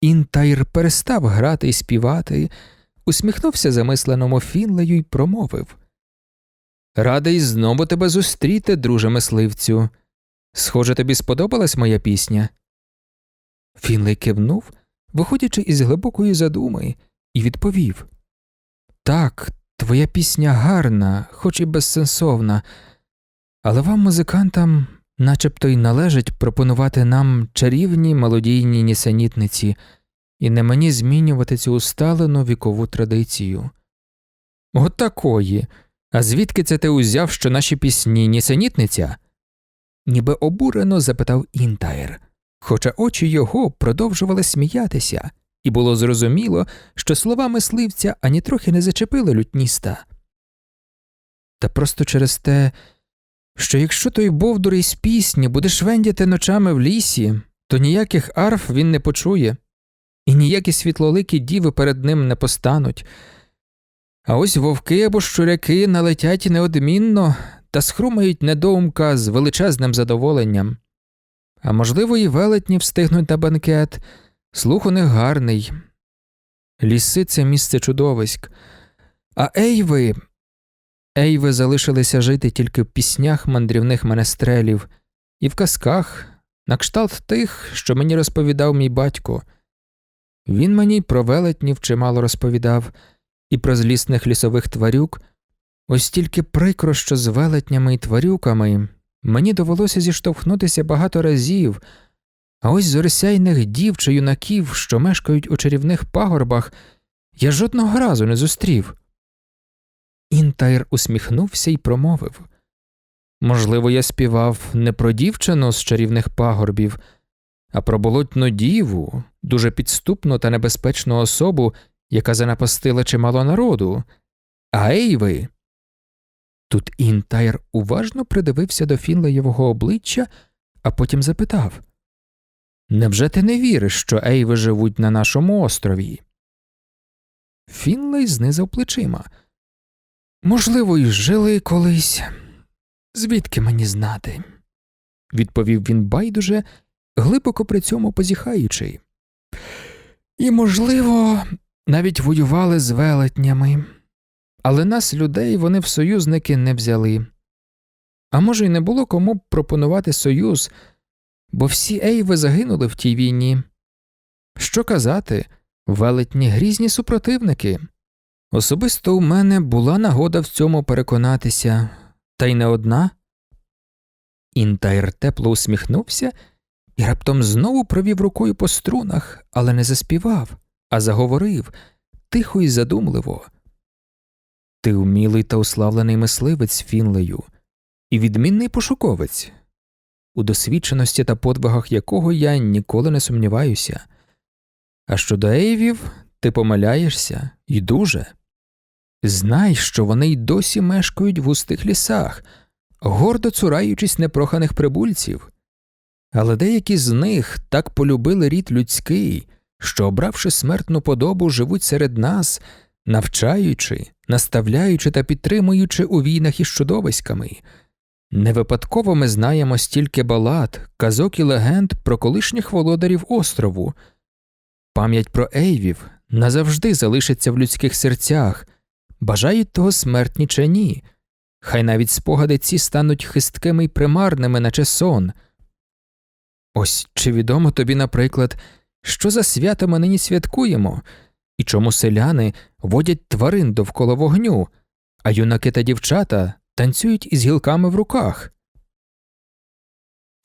Інтайр перестав грати і співати, усміхнувся замисленому Фінлею й промовив Радий знову тебе зустріти, друже мисливцю. Схоже, тобі сподобалась моя пісня? Фінлей кивнув, виходячи із глибокої задуми, і відповів Так, твоя пісня гарна, хоч і безсенсовна, але вам, музикантам, начебто й належить пропонувати нам чарівні мелодійні нісенітниці, і не мені змінювати цю усталену вікову традицію. От такої. А звідки це ти узяв, що наші пісні нісенітниця? ніби обурено запитав Інтаєр, хоча очі його продовжували сміятися, і було зрозуміло, що слова мисливця ані трохи не зачепили лютніста. Та просто через те, що якщо той бовдур із пісні буде швендяти ночами в лісі, то ніяких арф він не почує, і ніякі світлоликі діви перед ним не постануть. А ось вовки або щуряки налетять неодмінно та схрумають недоумка з величезним задоволенням. А можливо, і велетні встигнуть на банкет, слух у них гарний. Ліси це місце чудовиськ, а Ейви. Ейви залишилися жити тільки в піснях мандрівних менестрелів і в казках, на кшталт тих, що мені розповідав мій батько. Він мені про велетнів чимало розповідав і про злісних лісових тварюк, ось тільки прикро, що з велетнями і тварюками мені довелося зіштовхнутися багато разів, а ось з орсяйних дів чи юнаків, що мешкають у чарівних пагорбах, я жодного разу не зустрів. Інтайр усміхнувся і промовив Можливо, я співав не про дівчину з чарівних пагорбів, а про болотну діву, дуже підступну та небезпечну особу, яка занапастила чимало народу. А Ейви. Тут Інтайр уважно придивився до Фінлеєвого обличчя, а потім запитав Невже ти не віриш, що Ейви живуть на нашому острові? Фінлей знизав плечима. Можливо, й жили колись. Звідки мені знати? відповів він байдуже, глибоко при цьому позіхаючи. І, можливо, навіть воювали з велетнями, але нас, людей, вони в союзники не взяли. А може, й не було кому б пропонувати союз, бо всі ейви загинули в тій війні. Що казати, велетні грізні супротивники. Особисто у мене була нагода в цьому переконатися, та й не одна. Інтайр тепло усміхнувся і раптом знову провів рукою по струнах, але не заспівав, а заговорив тихо і задумливо. Ти вмілий та уславлений мисливець Фінлею, і відмінний пошуковець, у досвідченості та подвигах якого я ніколи не сумніваюся. А щодо Ейвів, ти помиляєшся і дуже. Знай, що вони й досі мешкають в густих лісах, гордо цураючись непроханих прибульців, але деякі з них так полюбили рід людський, що, обравши смертну подобу, живуть серед нас, навчаючи, наставляючи та підтримуючи у війнах із чудовиськами. Не випадково ми знаємо стільки балад, казок і легенд про колишніх володарів острову. Пам'ять про Ейвів назавжди залишиться в людських серцях, бажають того смертні чи ні. Хай навіть спогади ці стануть хисткими й примарними, наче сон. Ось чи відомо тобі, наприклад, що за свято ми нині святкуємо, і чому селяни водять тварин довкола вогню, а юнаки та дівчата танцюють із гілками в руках.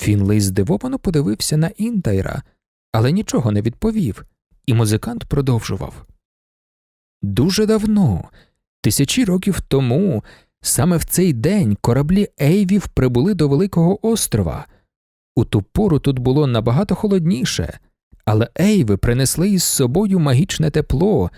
Фінлей здивовано подивився на Інтайра, але нічого не відповів, і музикант продовжував. Дуже давно, тисячі років тому, саме в цей день кораблі Ейвів прибули до Великого острова. У ту пору тут було набагато холодніше, але Ейви принесли із собою магічне тепло,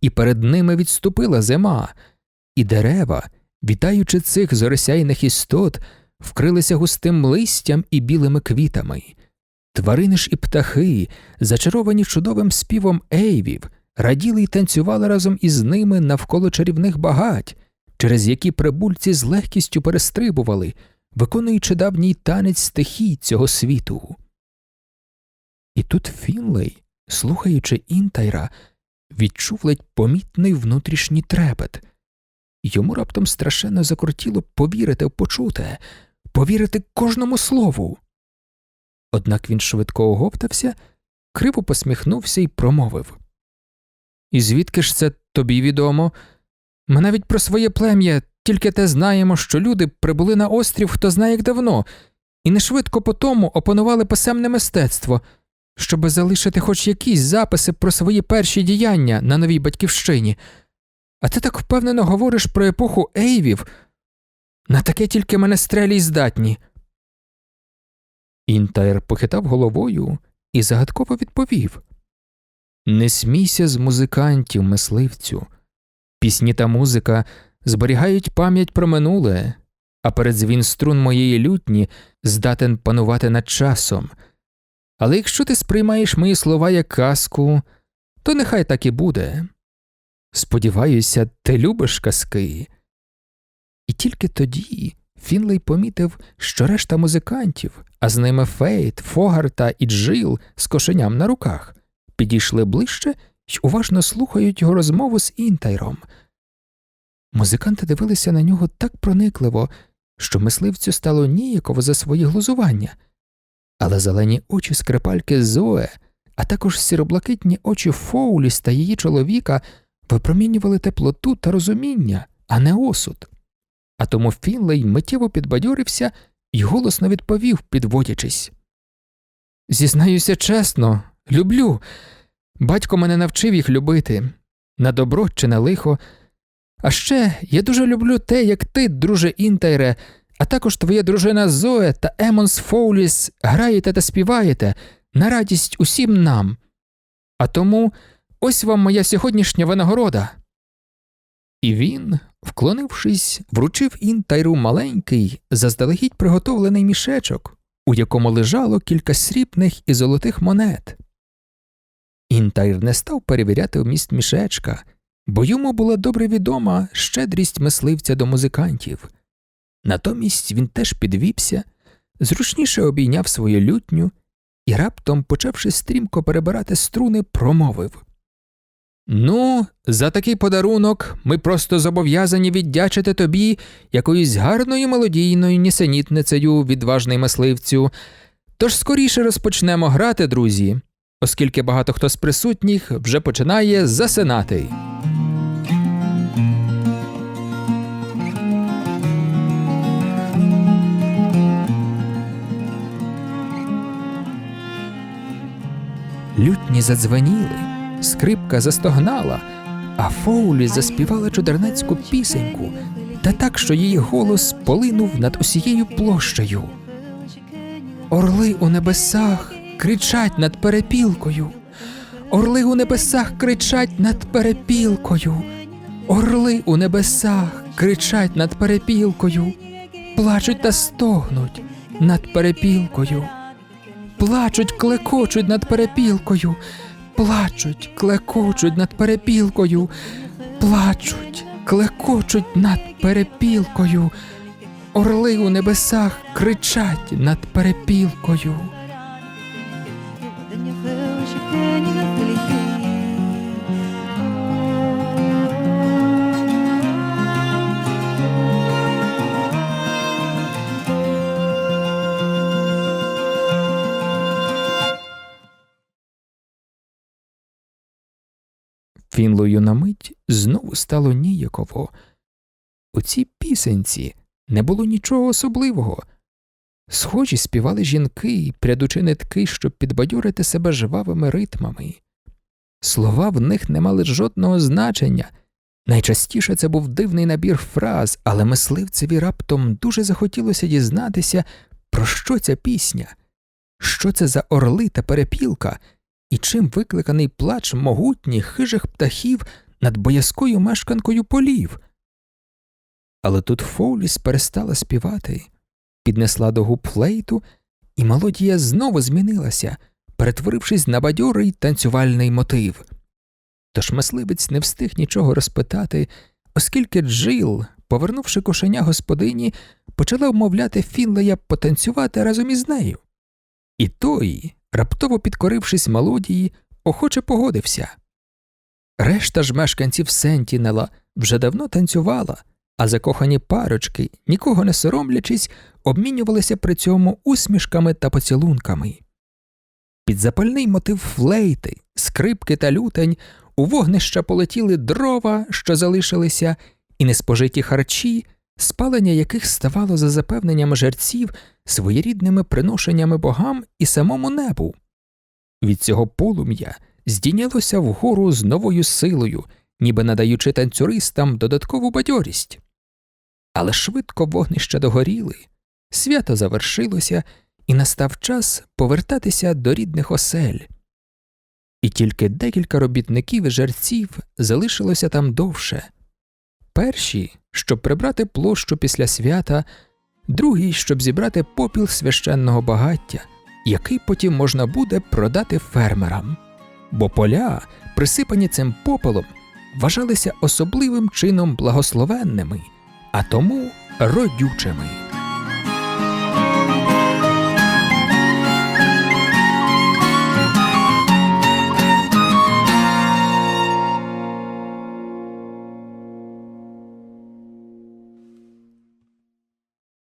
і перед ними відступила зима, і дерева, вітаючи цих зоросяйних істот, вкрилися густим листям і білими квітами. Тварини ж і птахи, зачаровані чудовим співом Ейвів, раділи й танцювали разом із ними навколо чарівних багать, через які прибульці з легкістю перестрибували, виконуючи давній танець стихій цього світу. І тут Фінлей слухаючи інтайра, відчув ледь помітний внутрішній трепет. Йому раптом страшенно закрутіло повірити в почуте, повірити кожному слову. Однак він швидко оговтався, криво посміхнувся і промовив І звідки ж це тобі відомо? Ми навіть про своє плем'я тільки те знаємо, що люди прибули на острів хто знає як давно, і не швидко по тому опанували писемне мистецтво, щоби залишити хоч якісь записи про свої перші діяння на новій батьківщині. А ти так впевнено говориш про епоху Ейвів. На таке тільки менестрелі й здатні. Інтайр похитав головою і загадково відповів Не смійся з музикантів, мисливцю. Пісні та музика зберігають пам'ять про минуле, а передзвін струн моєї лютні здатен панувати над часом. Але якщо ти сприймаєш мої слова як казку, то нехай так і буде. Сподіваюся, ти любиш казки. І тільки тоді Фінлей помітив, що решта музикантів, а з ними Фейт, Фогарта і Джил з кошеням на руках, підійшли ближче й уважно слухають його розмову з інтайром. Музиканти дивилися на нього так проникливо, що мисливцю стало ніяково за свої глузування, але зелені очі скрипальки Зоe, а також сіроблакитні очі Фоуліс та її чоловіка випромінювали теплоту та розуміння, а не осуд. А тому Фінлей миттєво підбадьорився і голосно відповів, підводячись. Зізнаюся чесно, люблю. Батько мене навчив їх любити на добро чи на лихо. А ще я дуже люблю те, як ти, друже Інтайре, а також твоя дружина Зоe та Емонс Фоуліс граєте та співаєте на радість усім нам. А тому ось вам моя сьогоднішня винагорода. І він, вклонившись, вручив інтайру маленький, заздалегідь приготовлений мішечок, у якому лежало кілька срібних і золотих монет. Інтайр не став перевіряти вміст мішечка, бо йому була добре відома щедрість мисливця до музикантів. Натомість він теж підвівся, зручніше обійняв свою лютню і раптом, почавши стрімко перебирати струни, промовив Ну, за такий подарунок ми просто зобов'язані віддячити тобі якоюсь гарною мелодійною нісенітницею, відважний мисливцю. Тож скоріше розпочнемо грати, друзі, оскільки багато хто з присутніх вже починає засинати. Лютні задзвеніли, скрипка застогнала, а Фоулі заспівала чудернацьку пісеньку, та так, що її голос полинув над усією площею. Орли у небесах кричать над перепілкою. Орли у небесах кричать над перепілкою. Орли у небесах кричать над перепілкою, плачуть та стогнуть над перепілкою. Плачуть, клекочуть над перепілкою, плачуть, клекочуть над перепілкою, плачуть, клекочуть над перепілкою. Орли у небесах кричать над перепілкою. Фінлою на мить знову стало ніяково. У цій пісенці не було нічого особливого. Схожі співали жінки, прядучи нитки, щоб підбадьорити себе жвавими ритмами. Слова в них не мали жодного значення. Найчастіше це був дивний набір фраз, але мисливцеві раптом дуже захотілося дізнатися, про що ця пісня, що це за орли та перепілка, і чим викликаний плач могутніх хижих птахів над боязкою мешканкою полів. Але тут Фоуліс перестала співати, піднесла до губ флейту, і мелодія знову змінилася, перетворившись на бадьорий танцювальний мотив. Тож мисливець не встиг нічого розпитати, оскільки Джил, повернувши кошеня господині, почала вмовляти Фінлея потанцювати разом із нею. І той, раптово підкорившись мелодії, охоче погодився. Решта ж мешканців Сентінела вже давно танцювала, а закохані парочки, нікого не соромлячись, обмінювалися при цьому усмішками та поцілунками. Під запальний мотив флейти, скрипки та лютень у вогнища полетіли дрова, що залишилися, і неспожиті харчі, спалення яких ставало за запевненнями жерців своєрідними приношеннями богам і самому небу. Від цього полум'я здійнялося вгору з новою силою, ніби надаючи танцюристам додаткову бадьорість. Але швидко вогнища догоріли, свято завершилося, і настав час повертатися до рідних осель. І тільки декілька робітників і жерців залишилося там довше. Перші, щоб прибрати площу після свята, другий, щоб зібрати попіл священного багаття, який потім можна буде продати фермерам. Бо поля, присипані цим попелом, вважалися особливим чином благословенними, а тому родючими.